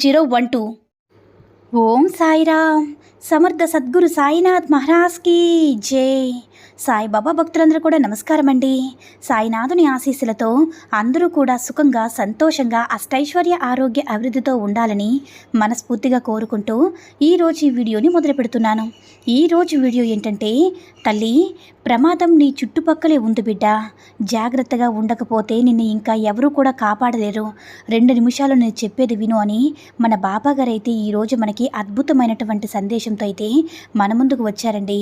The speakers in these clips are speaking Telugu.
zero one two Om Sairam. Samartha Sadguru Sainath మహారాజ్కి జై. సాయిబాబా భక్తులందరూ కూడా నమస్కారం అండి సాయినాథుని ఆశీస్సులతో అందరూ కూడా సుఖంగా సంతోషంగా అష్టైశ్వర్య ఆరోగ్య అభివృద్ధితో ఉండాలని మనస్ఫూర్తిగా కోరుకుంటూ ఈరోజు ఈ వీడియోని మొదలు పెడుతున్నాను. ఈరోజు వీడియో ఏంటంటే తల్లి ప్రమాదం నీ చుట్టుపక్కలే ఉంది బిడ్డ. జాగ్రత్తగా ఉండకపోతే నిన్ను ఇంకా ఎవరూ కూడా కాపాడలేరు. రెండు నిమిషాలు నేను చెప్పేది విను అని మన బాబాగారైతే ఈరోజు మనకి అద్భుతమైనటువంటి సందేశంతో అయితే మన ముందుకు వచ్చారండి.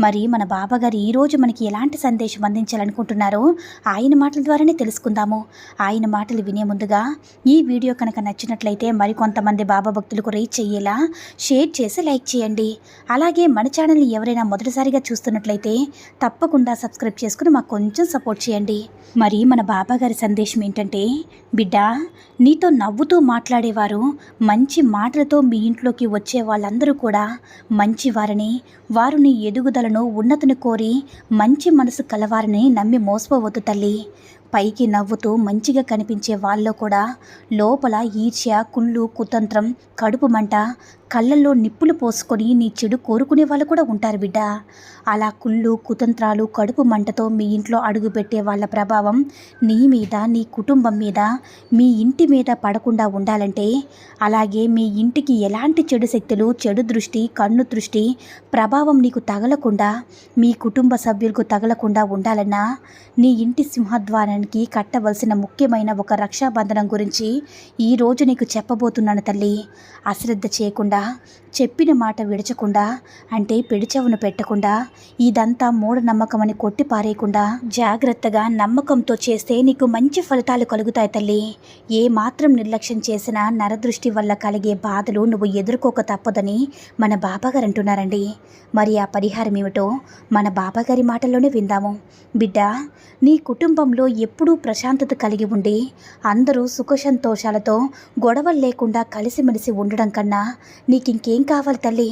మరి మన బాబాగారు ఈరోజు మనకి ఎలాంటి సందేశం అందించాలనుకుంటున్నారో ఆయన మాటల ద్వారానే తెలుసుకుందాము. ఆయన మాటలు వినే ముందుగా ఈ వీడియో కనుక నచ్చినట్లయితే మరికొంతమంది బాబా భక్తులకు రీచ్ అయ్యేలా షేర్ చేసి లైక్ చేయండి. అలాగే మన ఛానల్ని ఎవరైనా మొదటిసారిగా చూస్తున్నట్లయితే తప్పకుండా సబ్స్క్రైబ్ చేసుకుని మాకు కొంచెం సపోర్ట్ చేయండి. మరి మన బాబాగారి సందేశం ఏంటంటే బిడ్డ నీతో నవ్వుతూ మాట్లాడేవారు మంచి మాటలతో మీ ఇంట్లోకి వచ్చే వాళ్ళందరూ కూడా మంచివారని వారిని ఎదుగుదలను ఉన్నతిని కోరి మంచి మనసు కలవారని నమ్మి మోసపోవద్దు తల్లి. పైకి నవ్వుతూ మంచిగా కనిపించే వాళ్ళలో కూడా లోపల ఈర్ష్య కుళ్ళు కుతంత్రం కడుపు మంట కళ్ళల్లో నిప్పులు పోసుకొని నీ చెడు కోరుకునే వాళ్ళు కూడా ఉంటారు బిడ్డ. అలా కుళ్ళు కుతంత్రాలు కడుపు మంటతో మీ ఇంట్లో అడుగుపెట్టే వాళ్ళ ప్రభావం నీ మీద నీ కుటుంబం మీద మీ ఇంటి మీద పడకుండా ఉండాలంటే అలాగే మీ ఇంటికి ఎలాంటి చెడు శక్తులు చెడు దృష్టి కన్ను దృష్టి ప్రభావం నీకు తగలకుండా మీ కుటుంబ సభ్యులకు తగలకుండా ఉండాలన్నా నీ ఇంటి సింహద్వారానికి కట్టవలసిన ముఖ్యమైన ఒక రక్షాబంధనం గురించి ఈరోజు నీకు చెప్పబోతున్నాను తల్లి. అశ్రద్ధ చేయకుండా చెప్పిన మాట విడచకుండా అంటే పిడిచెవును పెట్టకుండా ఇదంతా మూఢనమ్మకమని కొట్టి పారేయకుండా జాగ్రత్తగా నమ్మకంతో చేస్తే నీకు మంచి ఫలితాలు కలుగుతాయి తల్లి. ఏ మాత్రం నిర్లక్ష్యం చేసినా నరదృష్టి వల్ల కలిగే బాధలు నువ్వు ఎదుర్కోక తప్పదని మన బాబాగారు అంటున్నారండి. మరి ఆ పరిహారం ఏమిటో మన బాబాగారి మాటల్లోనే విందాము. బిడ్డ నీ కుటుంబంలో ఎప్పుడూ ప్రశాంతత కలిగి ఉండి అందరూ సుఖసంతోషాలతో గొడవలు లేకుండా కలిసిమెలిసి ఉండడం కన్నా నీకు ఇంకేం కావాలి తల్లి?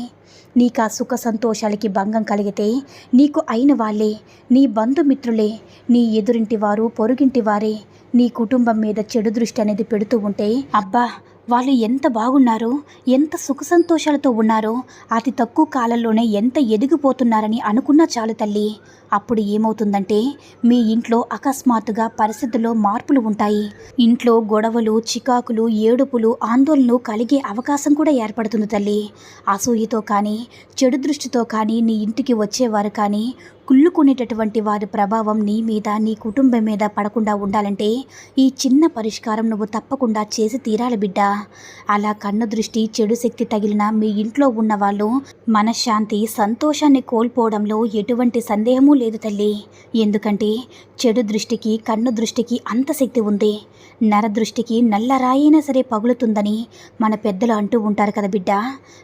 నీకు ఆ సుఖ సంతోషాలకి భంగం కలిగితే నీకు అయిన వాళ్ళే నీ బంధుమిత్రులే నీ ఎదురింటి వారు పొరుగింటి వారే నీ కుటుంబం మీద చెడు దృష్టి అనేది పెడుతూ ఉంటే అబ్బా వాళ్ళు ఎంత బాగున్నారో ఎంత సుఖ సంతోషాలతో ఉన్నారో అతి తక్కువ కాలంలోనే ఎంత ఎదిగిపోతున్నారని అనుకున్నా చాలు తల్లి. అప్పుడు ఏమవుతుందంటే మీ ఇంట్లో అకస్మాత్తుగా పరిస్థితుల్లో మార్పులు ఉంటాయి. ఇంట్లో గొడవలు చికాకులు ఏడుపులు ఆందోళనలు కలిగే అవకాశం కూడా ఏర్పడుతుంది తల్లి. అసూయతో కానీ చెడు దృష్టితో కానీ నీ ఇంటికి వచ్చేవారు కానీ కుళ్ళుకునేటటువంటి వారి ప్రభావం నీ మీద నీ కుటుంబం మీద పడకుండా ఉండాలంటే ఈ చిన్న పరిష్కారం నువ్వు తప్పకుండా చేసి తీరాలి బిడ్డ. అలా కన్ను దృష్టి చెడు శక్తి తగిలిన మీ ఇంట్లో ఉన్న వాళ్ళు మనశ్శాంతి సంతోషాన్ని కోల్పోవడంలో ఎటువంటి సందేహమూ లేదు తల్లి. ఎందుకంటే చెడు దృష్టికి కన్ను దృష్టికి అంత శక్తి ఉంది. నర దృష్టికి నల్లరాయైనా సరే పగులుతుందని మన పెద్దలు అంటూ ఉంటారు కదా బిడ్డ.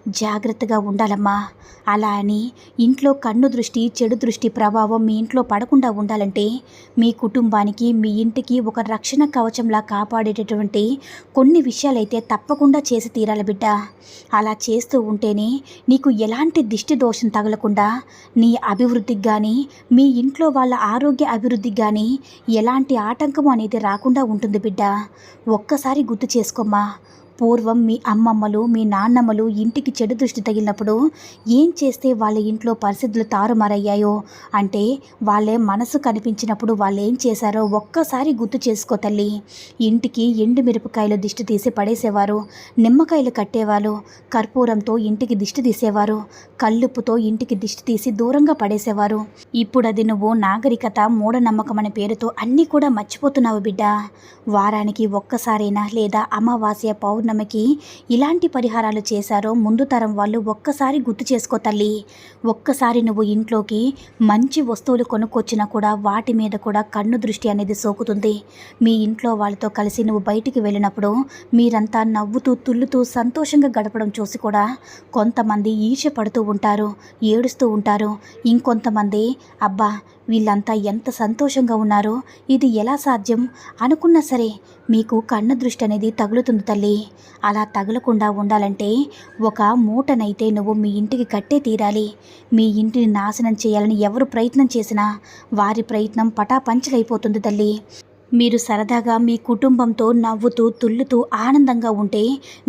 జాగ్రత్తగా ఉండాలమ్మా. అలా అని ఇంట్లో కన్ను దృష్టి చెడు దృష్టి ప్రభావం మీ ఇంట్లో పడకుండా ఉండాలంటే మీ కుటుంబానికి మీ ఇంటికి ఒక రక్షణ కవచంలా కాపాడేటటువంటి కొన్ని విషయాలైతే తప్పకుండా చేసి తీరాలి బిడ్డ. అలా చేస్తూ ఉంటేనే నీకు ఎలాంటి దిష్టి దోషం తగలకుండా నీ అభివృద్ధికి కానీ మీ ఇంట్లో వాళ్ళ ఆరోగ్య అభివృద్ధికి కానీ ఎలాంటి ఆటంకం అనేది రాకుండా ఉంటుంది బిడ్డ. ఒక్కసారి గుర్తు చేసుకోమ్మా. పూర్వం మీ అమ్మమ్మలు మీ నాన్నమ్మలు ఇంటికి చెడు దృష్టి తగిలినప్పుడు ఏం చేస్తే వాళ్ళ ఇంట్లో పరిస్థితులు తారుమారయ్యాయో? అంటే వాళ్ళే మనసు కనిపించినప్పుడు వాళ్ళు ఏం చేశారో ఒక్కసారి గుర్తు చేసుకో తల్లి. ఇంటికి ఎండు మిరపకాయలు దిష్టి తీసి పడేసేవారు నిమ్మకాయలు కట్టేవారు కర్పూరంతో ఇంటికి దిష్టి తీసేవారు కల్లుప్పుతో ఇంటికి దిష్టి తీసి దూరంగా పడేసేవారు. ఇప్పుడు అది నువ్వు నాగరికత మూఢనమ్మకం అనే పేరుతో అన్నీ కూడా మర్చిపోతున్నావు బిడ్డ. వారానికి ఒక్కసారైనా లేదా అమావాస్య పౌర్ణమి పౌర్ణమికి ఇలాంటి పరిహారాలు చేశారో ముందు తరం వాళ్ళు ఒక్కసారి గుర్తు చేసుకో తల్లి. ఒక్కసారి నువ్వు ఇంట్లోకి మంచి వస్తువులు కొనుక్కొచ్చినా కూడా వాటి మీద కూడా కన్ను దృష్టి అనేది సోకుతుంది. మీ ఇంట్లో వాళ్ళతో కలిసి నువ్వు బయటికి వెళ్ళినప్పుడు మీరంతా నవ్వుతూ తుల్లుతూ సంతోషంగా గడపడం చూసి కూడా కొంతమంది ఈర్ష పడుతూ ఉంటారు ఏడుస్తూ ఉంటారు. ఇంకొంతమంది అబ్బా వీళ్ళంతా ఎంత సంతోషంగా ఉన్నారో ఇది ఎలా సాధ్యం అనుకున్నా సరే మీకు కన్న దృష్టి అనేది తగులుతుంది తల్లి. అలా తగలకుండా ఉండాలంటే ఒక మూటనైతే నువ్వు మీ ఇంటికి కట్టే తీరాలి. మీ ఇంటిని నాశనం చేయాలని ఎవరు ప్రయత్నం చేసినా వారి ప్రయత్నం పటాపంచలైపోతుంది తల్లి. మీరు సరదాగా మీ కుటుంబంతో నవ్వుతూ తుల్లుతూ ఆనందంగా ఉంటే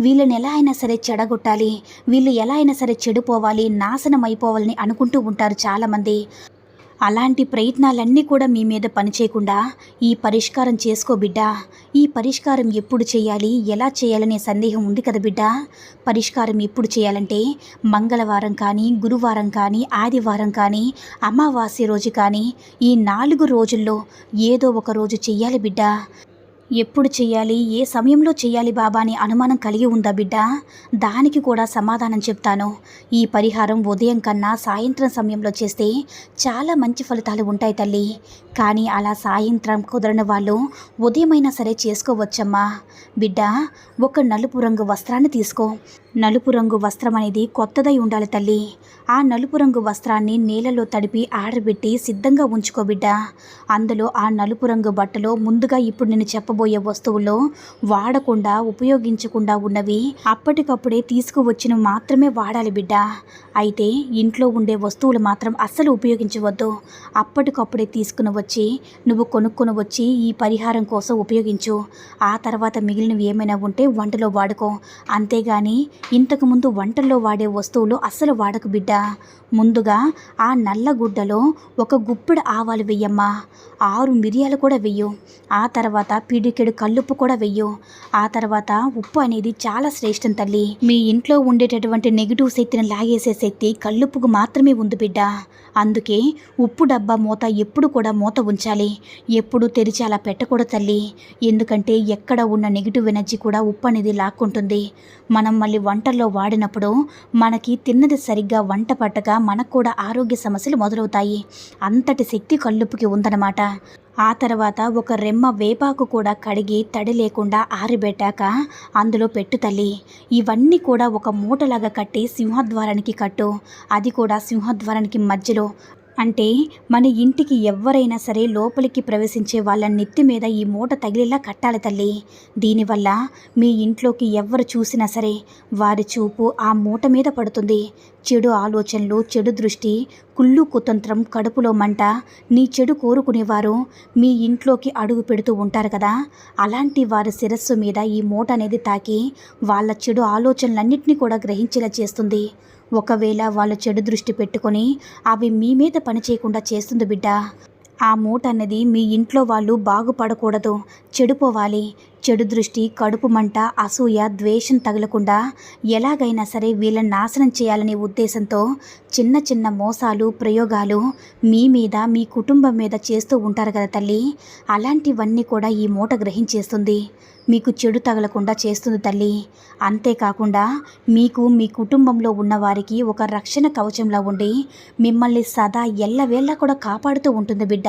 వీళ్ళని ఎలా అయినా సరే చెడగొట్టాలి. వీళ్ళు ఎలా అయినా సరే చెడిపోవాలి నాశనం అయిపోవాలని అనుకుంటూ ఉంటారు చాలామంది. అలాంటి ప్రయత్నాలన్నీ కూడా మీ మీద పనిచేయకుండా ఈ పరిష్కారం చేసుకో బిడ్డ. ఈ పరిష్కారం ఎప్పుడు చేయాలి ఎలా చేయాలనే సందేహం ఉంది కదా బిడ్డ. పరిష్కారం ఎప్పుడు చేయాలంటే మంగళవారం కానీ గురువారం కానీ ఆదివారం కానీ అమావాస్య రోజు కానీ ఈ నాలుగు రోజుల్లో ఏదో ఒక రోజు చెయ్యాలి బిడ్డ. ఎప్పుడు చెయ్యాలి? ఏ సమయంలో చెయ్యాలి బాబా అని అనుమానం కలిగి ఉందా బిడ్డ? దానికి కూడా సమాధానం చెప్తాను. ఈ పరిహారం ఉదయం కన్నా సాయంత్రం సమయంలో చేస్తే చాలా మంచి ఫలితాలు ఉంటాయి తల్లి. కానీ అలా సాయంత్రం కుదరని వాళ్ళు ఉదయమైనా సరే చేసుకోవచ్చమ్మా. బిడ్డ ఒక నలుపు రంగు వస్త్రాన్ని తీసుకో. నలుపు రంగు వస్త్రం అనేది కొత్తదై ఉండాలి తల్లి. ఆ నలుపు రంగు వస్త్రాన్ని నీళ్ళలో తడిపి ఆడబెట్టి సిద్ధంగా ఉంచుకోబిడ్డ అందులో ఆ నలుపు రంగు బట్టలో ముందుగా ఇప్పుడు నేను చెప్పబోయే వస్తువుల్లో వాడకుండా ఉపయోగించకుండా ఉన్నవి అప్పటికప్పుడే తీసుకువచ్చిన మాత్రమే వాడాలి బిడ్డ. అయితే ఇంట్లో ఉండే వస్తువులు మాత్రం అస్సలు ఉపయోగించవద్దు. అప్పటికప్పుడే తీసుకుని వచ్చి నువ్వు కొనుక్కొని వచ్చి ఈ పరిహారం కోసం ఉపయోగించు. ఆ తర్వాత మిగిలినవి ఏమైనా ఉంటే వంటలో వాడుకో. అంతేగాని ఇంతకుముందు వంటల్లో వాడే వస్తువులు అస్సలు వాడకు బిడ్డ. ముందుగా ఆ నల్ల గుడ్డలో ఒక గుప్పెడు ఆవాలు వెయ్యమ్మా. ఆరు మిరియాలు కూడా వెయ్యు. ఆ తర్వాత పిడికెడు కల్లుప్పు కూడా వెయ్యు. ఆ తర్వాత ఉప్పు అనేది చాలా శ్రేష్టం తల్లి. మీ ఇంట్లో ఉండేటటువంటి నెగిటివ్ శక్తిని లాగేసే శక్తి కల్లుప్పుకు మాత్రమే ఉంది బిడ్డ. అందుకే ఉప్పు డబ్బా మూత ఎప్పుడు కూడా మూత ఉంచాలి. ఎప్పుడు తెరిచి అలా పెట్టకూడదు తల్లి. ఎందుకంటే ఎక్కడ ఉన్న నెగిటివ్ ఎనర్జీ కూడా ఉప్పు అనేది లాక్కుంటుంది. మనం మళ్ళీ వంటల్లో వాడినప్పుడు మనకి తిన్నది సరిగ్గా వంట పట్టక మనకు కూడా ఆరోగ్య సమస్యలు మొదలవుతాయి. అంతటి శక్తి కల్లుపుకి ఉందన్నమాట. ఆ తర్వాత ఒక రెమ్మ వేపాకు కూడా కడిగి తడి లేకుండా ఆరిబెట్టాక అందులో పెట్టు తల్లి. ఇవన్నీ కూడా ఒక మూటలాగా కట్టి సింహద్వారానికి కట్టు. అది కూడా సింహద్వారానికి మధ్యలో అంటే మన ఇంటికి ఎవరైనా సరే లోపలికి ప్రవేశించే వాళ్ళ నెత్తి మీద ఈ మూట తగిలేలా కట్టాలి తల్లి. దీనివల్ల మీ ఇంట్లోకి ఎవరు చూసినా సరే వారి చూపు ఆ మూట మీద పడుతుంది. చెడు ఆలోచనలు చెడు దృష్టి కుళ్ళు కుతంత్రం కడుపులో మంట నీ చెడు కోరుకునేవారు మీ ఇంట్లోకి అడుగు పెడుతూ ఉంటారు కదా. అలాంటి వారి శిరస్సు మీద ఈ మూట అనేది తాకి వాళ్ళ చెడు ఆలోచనలన్నింటినీ కూడా గ్రహించేలా చేస్తుంది. ఒకవేళ వాళ్ళు చెడు దృష్టి పెట్టుకొని అవి మీ మీద పని చేయకుండా చేస్తుంది బిడ్డ. ఆ మూట అన్నది మీ ఇంట్లో వాళ్ళు బాగుపడకూడదు. చెడిపోవాలి. చెడు దృష్టి కడుపు మంట అసూయ ద్వేషం తగలకుండా ఎలాగైనా సరే వీళ్ళని నాశనం చేయాలనే ఉద్దేశంతో చిన్న చిన్న మోసాలు ప్రయోగాలు మీ మీద మీ కుటుంబం మీద చేస్తూ ఉంటారు కదా తల్లి. అలాంటివన్నీ కూడా ఈ మూట గ్రహించేస్తుంది. మీకు చెడు తగలకుండా చేస్తుంది తల్లి. అంతేకాకుండా మీకు మీ కుటుంబంలో ఉన్నవారికి ఒక రక్షణ కవచంలా ఉండి మిమ్మల్ని సదా ఎల్లవేళ్ళ కూడా కాపాడుతూ ఉంటుంది బిడ్డ.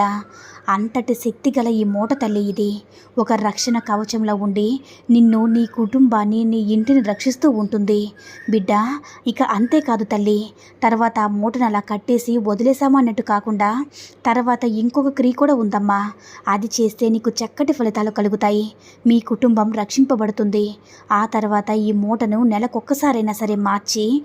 అంతటి శక్తి గల ఈ మూట తల్లి ఇది. ఒక రక్షణ కవచంలో ఉండి నిన్ను నీ కుటుంబాన్ని నీ ఇంటిని రక్షిస్తూ ఉంటుంది. బిడ్డ ఇక అంతేకాదు తల్లి. తర్వాత ఆ మూటను అలా కట్టేసి వదిలేసామా అన్నట్టు కాకుండా తర్వాత ఇంకొక క్రీ కూడా ఉందమ్మా. అది చేస్తే నీకు చక్కటి ఫలితాలు కలుగుతాయి. మీ కుటుంబం రక్షింపబడుతుంది. ఆ తర్వాత ఈ మూటను నెలకొక్కసారైనా సరే మార్చి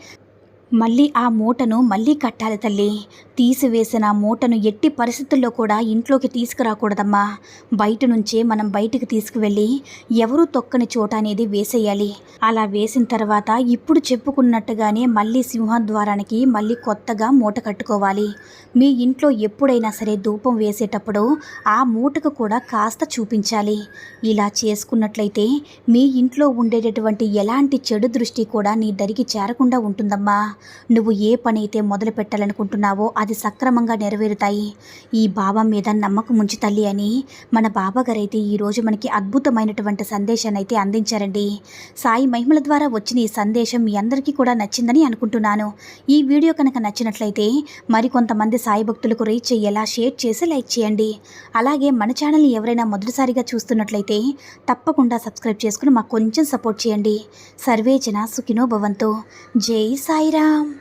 మళ్ళీ ఆ మూటను మళ్ళీ కట్టాలి తల్లి. తీసివేసిన మూటను ఎట్టి పరిస్థితుల్లో కూడా ఇంట్లోకి తీసుకురాకూడదమ్మా. బయట నుంచే మనం బయటికి తీసుకువెళ్ళి ఎవరూ తొక్కని చోట అనేది వేసేయాలి. అలా వేసిన తర్వాత ఇప్పుడు చెప్పుకున్నట్టుగానే మళ్ళీ సింహద్వారానికి మళ్ళీ కొత్తగా మూట కట్టుకోవాలి. మీ ఇంట్లో ఎప్పుడైనా సరే ధూపం వేసేటప్పుడు ఆ మూటకు కూడా కాస్త చూపించాలి. ఇలా చేసుకున్నట్లయితే మీ ఇంట్లో ఉండేటటువంటి ఎలాంటి చెడు దృష్టి కూడా నీ దరికి చేరకుండా ఉంటుందమ్మా. నువ్వు ఏ పని అయితే మొదలు పెట్టాలనుకుంటున్నావో అది సక్రమంగా నెరవేరుతాయి. ఈ బాబా మీద నమ్మకం ఉంచి తల్లి అని మన బాబాగారు అయితే ఈరోజు మనకి అద్భుతమైనటువంటి సందేశాన్ని అయితే అందించారండి. సాయి మహిమల ద్వారా వచ్చిన ఈ సందేశం మీ అందరికీ కూడా నచ్చిందని అనుకుంటున్నాను. ఈ వీడియో కనుక నచ్చినట్లయితే మరికొంతమంది సాయి భక్తులకు రీచ్ అయ్యేలా షేర్ చేసి లైక్ చేయండి. అలాగే మన ఛానల్ని ఎవరైనా మొదటిసారిగా చూస్తున్నట్లయితే తప్పకుండా సబ్స్క్రైబ్ చేసుకుని మాకు కొంచెం సపోర్ట్ చేయండి. సర్వేజన సుఖినో భవంతు. జై సాయిరామ్